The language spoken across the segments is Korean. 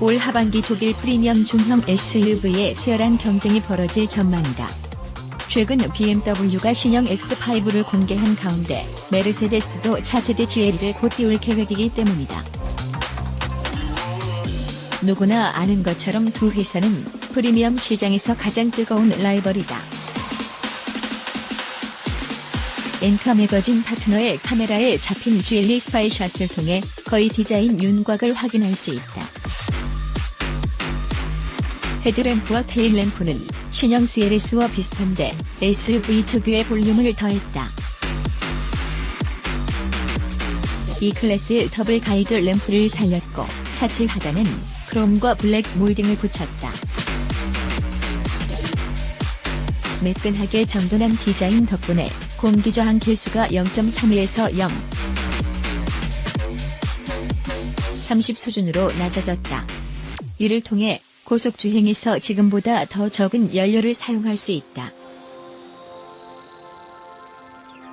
올 하반기 독일 프리미엄 중형 SUV의 치열한 경쟁이 벌어질 전망이다. 최근 BMW가 신형 X5를 공개한 가운데 메르세데스도 차세대 GL을 곧 띄울 계획이기 때문이다. 누구나 아는 것처럼 두 회사는 프리미엄 시장에서 가장 뜨거운 라이벌이다. 엔카 매거진 파트너의 카메라에 잡힌 GLE 스파이샷을 통해 거의 디자인 윤곽을 확인할 수 있다. 헤드램프와 테일램프는 신형 CLS와 비슷한데 SUV 특유의 볼륨을 더했다. 이 클래스의 더블 가이드 램프를 살렸고 차체 하단은 크롬과 블랙 몰딩을 붙였다. 매끈하게 정돈한 디자인 덕분에 공기 저항 계수가 0.32에서 0. 30 수준으로 낮아졌다. 이를 통해 고속 주행에서 지금보다 더 적은 연료를 사용할 수 있다.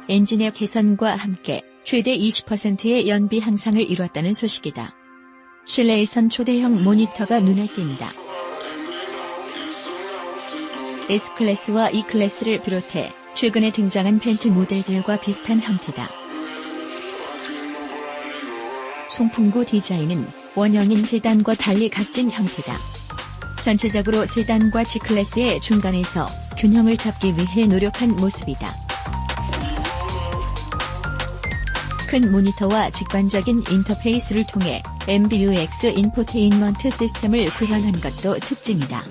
엔진의 개선과 함께 최대 20%의 연비 향상을 이뤘다는 소식이다. 실내에선 초대형 모니터가 눈에 띈다. S클래스와 E클래스를 비롯해 최근에 등장한 벤츠 모델들과 비슷한 형태다. 송풍구 디자인은 원형인 세단과 달리 각진 형태다. 전체적으로 세단과 G클래스의 중간에서 균형을 잡기 위해 노력한 모습이다. 큰 모니터와 직관적인 인터페이스를 통해 MBUX 인포테인먼트 시스템을 구현한 것도 특징이다.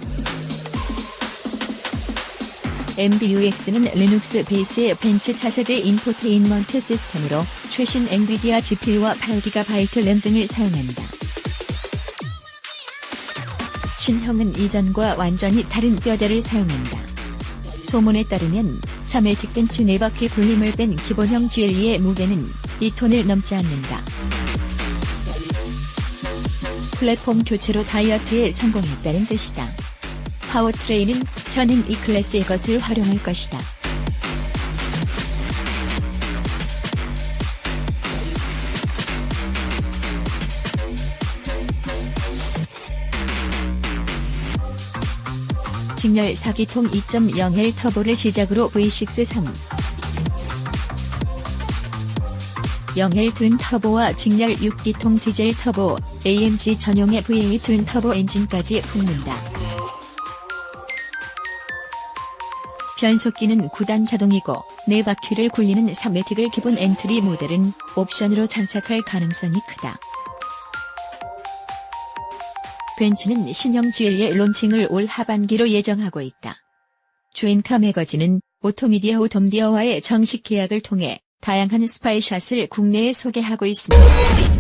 MBUX는 리눅스 베이스의 벤츠 차세대 인포테인먼트 시스템으로 최신 엔비디아 GPU와 8GB 램 등을 사용한다. 신형은 이전과 완전히 다른 뼈대를 사용한다. 소문에 따르면 3회틱 벤츠 4바퀴 굴림을 뺀 기본형 GLE의 무게는 2톤을 넘지 않는다. 플랫폼 교체로 다이어트에 성공했다는 뜻이다. 파워트레인은 현행 E클래스의 것을 활용할 것이다. 직렬 4기통 2.0L 터보를 시작으로 V6 3 0L 든 터보와 직렬 6기통 디젤 터보, AMG 전용의 V8 든 터보 엔진까지 붙는다. 변속기는 9단 자동이고 4바퀴를 굴리는 3매틱을 기본 엔트리 모델은 옵션으로 장착할 가능성이 크다. 벤츠는 신형 GL의 론칭을 올 하반기로 예정하고 있다. 주엔카 매거진은 오토미디어 오톰디어와의 정식 계약을 통해 다양한 스파이샷을 국내에 소개하고 있습니다.